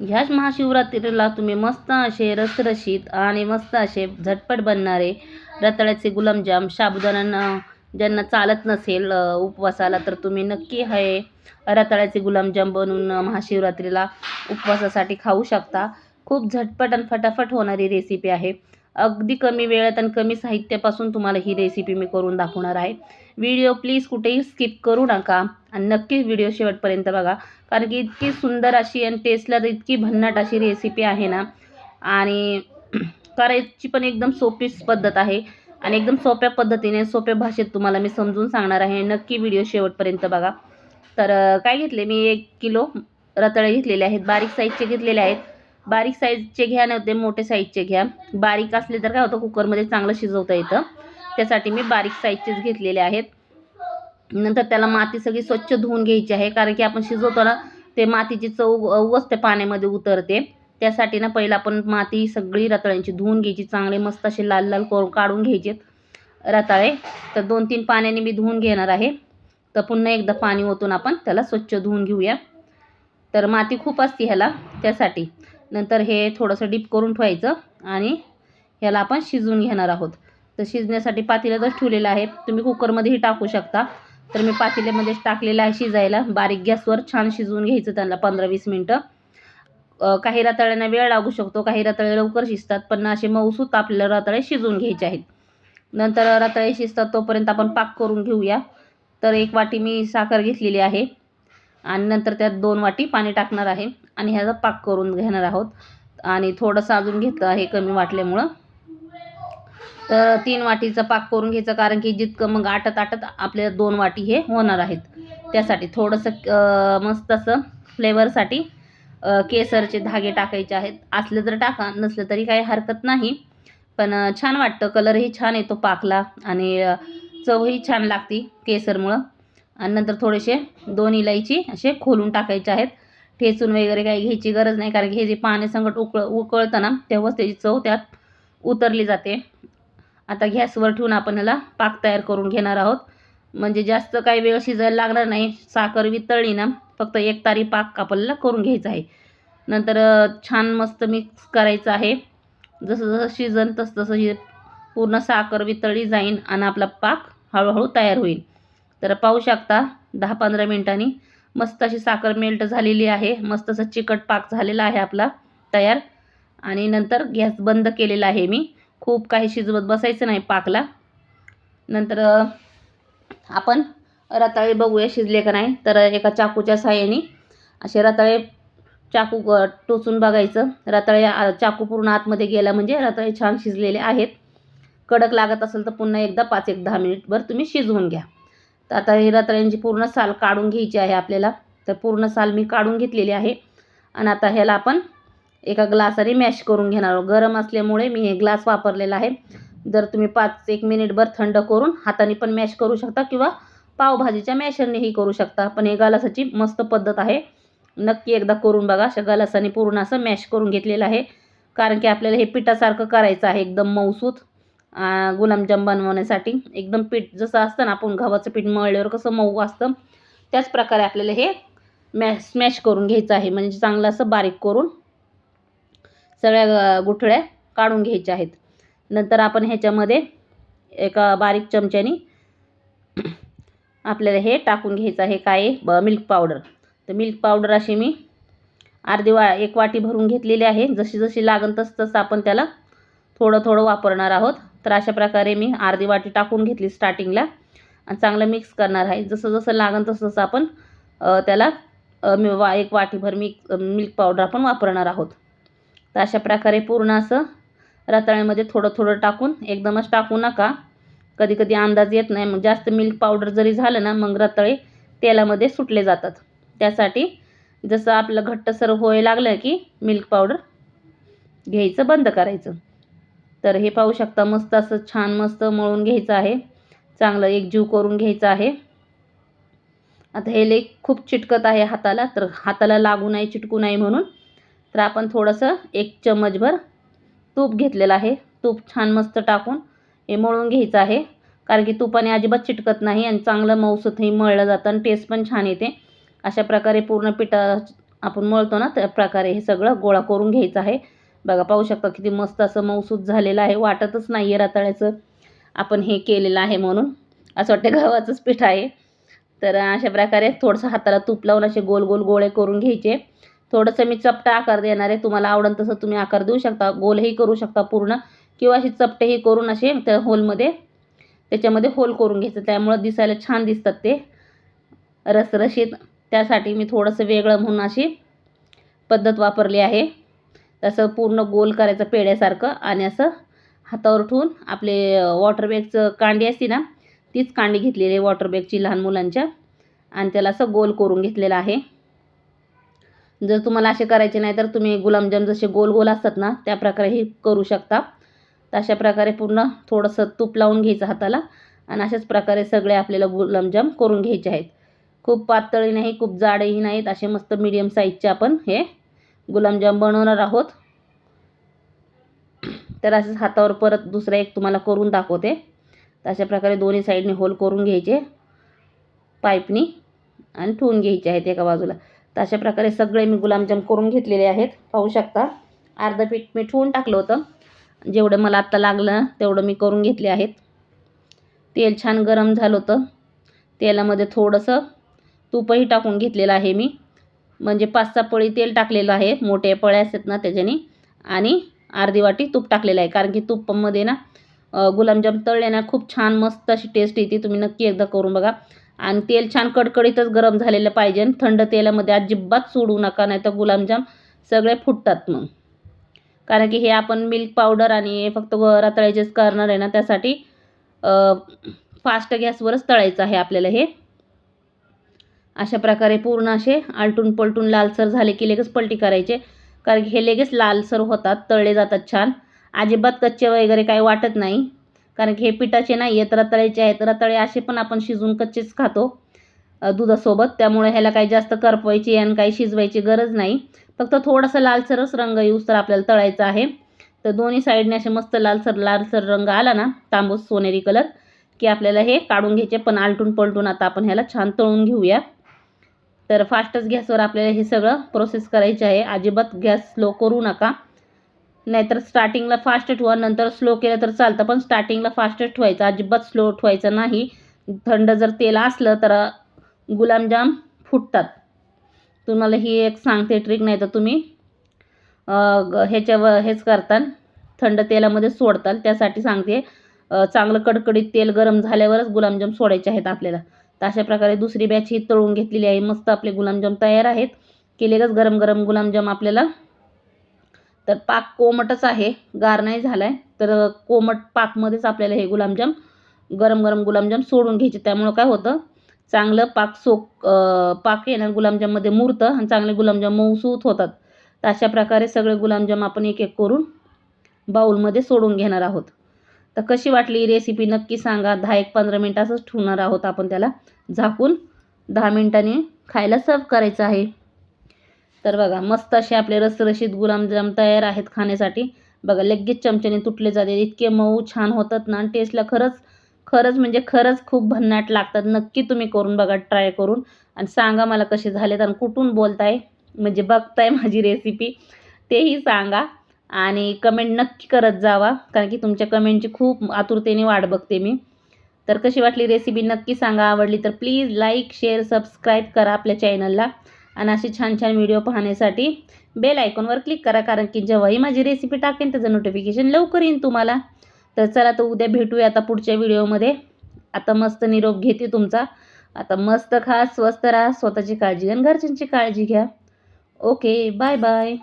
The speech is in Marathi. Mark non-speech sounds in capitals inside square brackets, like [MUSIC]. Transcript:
ह्याच महाशिवरात्रीला तुम्ही मस्त असे रसरशीत आणि मस्त असे झटपट बनणारे रताळ्याचे गुलाबजाम साबुदाणा ज्यांना चालत नसेल उपवासाला तर तुम्ही नक्की हे रताळ्याचे गुलाबजाम बनवून महाशिवरात्रीला उपवासासाठी खाऊ शकता. खूप झटपट आणि फटाफट होणारी रेसिपी आहे. अगदी कमी वेळात आणि कमी साहित्यापासून तुम्हाला ही रेसिपी मी करून दाखवणार आहे. व्हिडिओ प्लीज कुठेही स्किप करू नका आणि नक्की व्हिडिओ शेवटपर्यंत बघा. कारण की इतकी सुंदर अशी आणि टेस्टला तर इतकी भन्नाट अशी रेसिपी आहे ना. आणि [CLEARS THROAT] करायची पण एकदम सोपीच पद्धत आहे. आणि एकदम सोप्या पद्धतीने सोप्या भाषेत तुम्हाला मी समजून सांगणार आहे. नक्की व्हिडिओ शेवटपर्यंत बघा. तर काय घेतले? मी एक किलो रताळे घेतलेले आहेत. बारीक साईजचे घेतलेले आहेत. बारीक साईजचे घ्या नव्हते मोठे साईजचे घ्या. बारीक असले तर काय होतं कुकरमध्ये चांगलं शिजवता येतं. त्यासाठी मी बारीक साईजचेच घेतलेले आहेत. नंतर त्याला माती सगळी स्वच्छ धुवून घ्यायची आहे कारण की आपण शिजवतो ना ते मातीची चव उगच त्या पाण्यामध्ये उतरते. त्यासाठी ना पहिलं आपण माती सगळी रताळ्यांची धुवून घ्यायची चांगले मस्त असे लाल लाल करून काढून घ्यायचे रताळे. तर दोन तीन पाण्याने मी धुवून घेणार आहे. तर पुन्हा एकदा पाणी ओतून आपण त्याला स्वच्छ धुवून घेऊया. तर माती खूप असते ह्याला त्यासाठी. नंतर हे थोडंसं डीप करून ठेवायचं आणि ह्याला आपण शिजवून घेणार आहोत. तर शिजण्यासाठी पातेल्यातच ठेवलेलं आहे तुम्ही कुकरमध्येही टाकू शकता. तर मी पातेल्यामध्येच टाकलेलं आहे शिजायला. बारीक गॅसवर छान शिजवून घ्यायचं त्यांना पंधरा वीस मिनटं काही रताळ्यांना वेळ लागू शकतो. काही रताळे लवकर शिजतात पण असे मऊसूत आपल्याला रताळे शिजवून घ्यायचे आहेत. नंतर रताळे शिजतात तोपर्यंत आपण पाक करून घेऊया. तर एक वाटी मी साखर घेतलेली आहे. आणि नंतर त्यात दोन वाटी पाणी टाकणार आहे आणि ह्याचा पाक करून घेणार आहोत. आणि थोडंसं अजून घेतलं आहे कमी वाटल्यामुळं. तर तीन वाटीचा पाक करून घ्यायचं कारण की जितकं मग आटत आटत आपल्या दोन वाटी हे होणार आहेत. त्यासाठी थोडंसं मस्त असं फ्लेवरसाठी केसरचे धागे टाकायचे आहेत. असले तर टाका नसलं तरी काही हरकत नाही. पण छान वाटतं. कलरही छान येतो पाकला आणि चवही छान लागते केसरमुळं. आणि नंतर थोडेसे दोन इलायची असे खोलून टाकायचे आहेत. ठेचून वगैरे काही घ्यायची गरज नाही कारण की हे जे पाण्यासंगट उकळ उकळताना तेव्हाच त्याची चव त्यात उतरली जाते. आता गॅसवर ठेवून आपण ह्याला पाक तयार करून घेणार आहोत. म्हणजे जास्त काही वेळ शिजायला लागणार नाही. साखर वितळली ना फक्त एक तारी पाक आपल्याला करून घ्यायचा आहे. नंतर छान मस्त मिक्स करायचं आहे. जसं जसं शिजन तसं तसं पूर्ण साखर वितळली जाईन आणि आपला पाक हळूहळू तयार होईल. तर पाहू शकता दहा पंधरा मिनिटांनी मस्त अशी साखर मेल्ट झालेली आहे. मस्त असं चिकट पाक झालेला आहे आपला तयार. आणि नंतर गॅस बंद केलेला आहे मी. खूप काही शिजवत बसायचं नाही पाकला. नंतर आपण रताळे बघूया शिजले का नाही. तर एका चाकूच्या साह्याने असे रताळे चाकू टोचून बघायचं. रताळे चाकू पूर्ण आतमध्ये गेला म्हणजे रताळे छान शिजलेले आहेत. कडक लागत असेल तर पुन्हा एकदा पाच एक दहा मिनिटभर तुम्ही शिजवून घ्या. तर आता ही रताळ्यांची पूर्ण साल काढून घ्यायची आहे आपल्याला. तर पूर्ण साल मी काढून घेतलेली आहे. आणि आता ह्याला आपण एका ग्लासाने मॅश करून घेणार आहोत. गरम असल्यामुळे मी हे ग्लास वापरलेला आहे. जर तुम्ही पाच एक मिनिटभर थंड करून हाताने पण मॅश करू शकता किंवा पावभाजीच्या मॅशरनेही करू शकता. पण हे गालासाची मस्त पद्धत आहे. नक्की एकदा करून बघा. अशा गालासाने पूर्ण असं मॅश करून घेतलेलं आहे. कारण की आपल्याला हे पिठासारखं करायचं आहे. एकदम मऊसूत. गुलाबजाम बनवण्यासाठी. एकदम पीठ जसं असतं ना आपण गव्हाचं पीठ मळल्यावर कसं मऊ असतं. त्याच प्रकारे आपल्याला हे मॅ स्मॅश करून घ्यायचं आहे. म्हणजे चांगलं असं बारीक करून सगळ्या गुठळ्या काढून घ्यायच्या आहेत. नंतर आपण ह्याच्यामध्ये एका बारीक चमच्याने आपल्याला हे टाकून घ्यायचं आहे. काय ब मिल्क पावडर. तर मिल्क पावडर अशी मी अर्धी वा एक वाटी भरून घेतलेली आहे. जशी जशी लागन तसं तसं आपण त्याला थोडं थोडं वापरणार आहोत. तर अशा प्रकारे मी अर्धी वाटी टाकून घेतली स्टार्टिंगला आणि चांगलं मिक्स करणार आहे. जसं जसं लागन तसं तसं आपण त्याला मी वा एक वाटीभर मिक मिल्क पावडर आपण वापरणार आहोत. तर अशा प्रकारे पूर्ण असं रताळ्यामध्ये थोडं थोडं टाकून एकदमच टाकू नका. कधी कधी अंदाज येत नाही. मग जास्त मिल्क पावडर जरी झालं ना मग रताळे तेलामध्ये सुटले जातात. त्यासाठी जसं आपलं घट्टसर होय लागलं की मिल्क पावडर घ्यायचं बंद करायचं. तर हे पाहू शकता मस्त असं छान मस्त मळून घ्यायचं आहे. चांगलं एकजीव करून घ्यायचं आहे. आता हे लेक खूप चिटकत आहे हाताला तर हाताला लागू नाही चिटकू नाही म्हणून. तर आपण थोडंसं एक चम्मचभर तूप घेतलेलं आहे. तूप छान मस्त टाकून हे मळून घ्यायचं आहे. कारण की तुपाने अजिबात चिटकत नाही आणि चांगलं मऊसतही मळलं जातं आणि टेस्ट पण छान येते. अशा प्रकारे पूर्ण पिठा आपण मळतो ना त्या प्रकारे हे सगळं गोळा करून घ्यायचं आहे. बघा पाहू शकता किती मस्त असं मऊसूत झालेलं आहे. वाटतच नाही आहे रताळ्याचं आपण हे केलेलं आहे म्हणून. असं वाटतं गव्हाचंच पीठ आहे. तर अशा प्रकारे थोडंसं हाताला तूप लावून असे गोल गोल गोळे करून घ्यायचे. थोडंसं मी चपटा आकार देणार आहे. तुम्हाला आवडेल तसं तुम्ही आकार देऊ शकता गोलही करू शकता पूर्ण. किंवा असे चपटेही करून असे त्या होलमध्ये त्याच्यामध्ये होल करून घ्यायचं. त्यामुळं दिसायला छान दिसतात ते. रसरशीत. त्यासाठी मी थोडंसं वेगळं म्हणून अशी पद्धत वापरली आहे. तसं पूर्ण गोल करायचं पेड्यासारखं आणि असं हातावर ठेवून आपले वॉटर बॅगचं कांडी असते ना तीच कांडी घेतलेली आहे वॉटर बॅगची लहान मुलांच्या. आणि त्याला असं गोल करून घेतलेलं आहे. जर तुम्हाला असे करायचे नाही तर तुम्ही गुलाबजाम जसे गोल गोल असतात ना त्या प्रकारेही करू शकता. तर अशा प्रकारे पूर्ण थोडंसं तूप लावून घ्यायचं हाताला आणि अशाच प्रकारे सगळे आपल्याला गुलाबजाम करून घ्यायचे आहेत. खूप पातळी नाही खूप जाडही नाहीत असे मस्त मीडियम साईजचे आपण हे गुलाबजाम बनवणार आहोत. तर असेच हातावर परत दुसरा एक तुम्हाला करून दाखवते. तर अशा प्रकारे दोन्ही साईडने होल करून घ्यायचे. पाईपनी आणि ठेवून घ्यायचे आहेत एका बाजूला. तर अशा प्रकारे सगळे मी गुलाबजाम करून घेतलेले आहेत. पाहू शकता. अर्धं पीठ मी ठेवून टाकलं होतं. जेवढं मला आत्ता लागलं तेवढं मी करून घेतले आहेत. तेल छान गरम झालं होतं. तेलामध्ये थोडंसं तूपही टाकून घेतलेलं आहे मी. म्हणजे पाच सहा पळी तेल टाकलेलं आहे. मोठे पळे असतात ना त्याच्याने. आणि अर्धी वाटी तूप टाकलेलं आहे. कारण की तुपामध्ये ना गुलाबजाम तळले ना खूप छान मस्त अशी टेस्ट येते. तुम्ही नक्की एकदा करून बघा. आणि तेल छान कडकडीतच गरम झालेलं पाहिजे. थंड तेलामध्ये अजिबात सोडू नका. नाही तर गुलाबजाम सगळे फुटतात मग. कारण की हे आपण मिल्क पावडर आणि फक्त रताळ्याचेच करणार आहे ना त्यासाठी फास्ट गॅसवरच तळायचं आहे आपल्याला हे. अशा प्रकारे पूर्ण असे आलटून पलटून लालसर झाले की लगेच पलटी करायचे. कारण की हे लगेच लालसर होतात तळले जातात छान. अजिबात कच्चे वगैरे काही वाटत नाही. कारण की हे पिठाचे नाही आहेत रताळ्याचे आहेत रताळे असे पण आपण शिजवून कच्चेच खातो दुधासोबत. त्यामुळे ह्याला काही जास्त करपवायची आणि काही शिजवायची गरज नाही. फक्त थोडासा लालसरच रंग येऊ तर आपल्याला तळायचा आहे. तर दोन्ही साईडने असे मस्त लालसर लालसर रंग आला ना तांबूस सोनेरी कलर की आपल्याला हे काढून घ्यायचे. पण आलटून पलटून आता आपण ह्याला छान तळून घेऊया. तर फास्टच गॅसवर आपल्याला हे सगळं प्रोसेस करायचे आहे. अजिबात गॅस स्लो करू नका. नाहीतर स्टार्टिंगला फास्ट ठेवा नंतर स्लो केलं तर चालतं पण स्टार्टिंगला फास्टच ठेवायचं अजिबात स्लो ठेवायचं नाही. थंड जर तेल असलं तर गुलाबजाम फुटतात. तुम्हाला ही एक सांगते ट्रिक नाही तर तुम्ही ह्याच्यावर हेच करताल. थंड तेलामध्ये सोडताल. त्यासाठी सांगते चांगलं कडकडीत तेल गरम झाल्यावरच गुलाबजाम सोडायचे आहेत आपल्याला. तर अशा प्रकारे दुसरी बॅच ही तळून घेतलेली आहे. मस्त आपले गुलाबजाम तयार आहेत. केलेलंच गरम गरम गुलाबजाम आपल्याला. तर पाक कोमटच आहे. गार नाही झाला आहे तर कोमट पाकमध्येच आपल्याला हे गुलाबजाम गरम गरम गुलाबजाम सोडून घ्यायचे. त्यामुळं काय होतं? चांगलं पाक सोक पाक येणार गुलाबजाममध्ये मुरतं आणि चांगले गुलाबजाम मऊसूत होतात. तर अशा प्रकारे सगळे गुलाबजाम आपण एक एक करून बाऊलमध्ये सोडून घेणार आहोत. तर कशी वाटली रेसिपी नक्की सांगा. दहा एक पंधरा मिनटाचंच ठेवणार आहोत आपण त्याला. झाकून दहा मिनटांनी खायला सर्व करायचं आहे. तर बघा मस्त असे आपले रसरशीत गुलाबजाम तयार आहेत खाण्यासाठी. बघा लगेच चमच्याने तुटले जाते. इतके मऊ छान होतात ना. आणि टेस्टला खरंच खरंच म्हणजे खरंच खूप भन्नाट लागतात. नक्की तुम्ही करून बघा ट्राय करून. आणि सांगा मला कसे झालेत आणि कुठून बोलताय. म्हणजे बघताय माझी रेसिपी तेही सांगा. आणि कमेंट नक्की करत जावा. कारण की तुमच्या कमेंटची खूप आतुरतेने वाट बघते मी. तर कशी वाटली रेसिपी नक्की सांगा. आवडली तर प्लीज लाईक शेअर सबस्क्राईब करा आपल्या चॅनलला आणि अशी छान छान व्हिडिओ पाहण्यासाठी बेल आयकॉनवर क्लिक करा. कारण की जेव्हाही माझी रेसिपी टाकेन त्याचं नोटिफिकेशन लवकर येईन तुम्हाला. तर चला तर उद्या भेटूया आता पुढच्या व्हिडिओमध्ये आता मस्त निरोप घेते तुमचा. आता मस्त खा स्वस्त राहा स्वतःची काळजी घ्या आणि घरच्यांची काळजी घ्या. Okay bye bye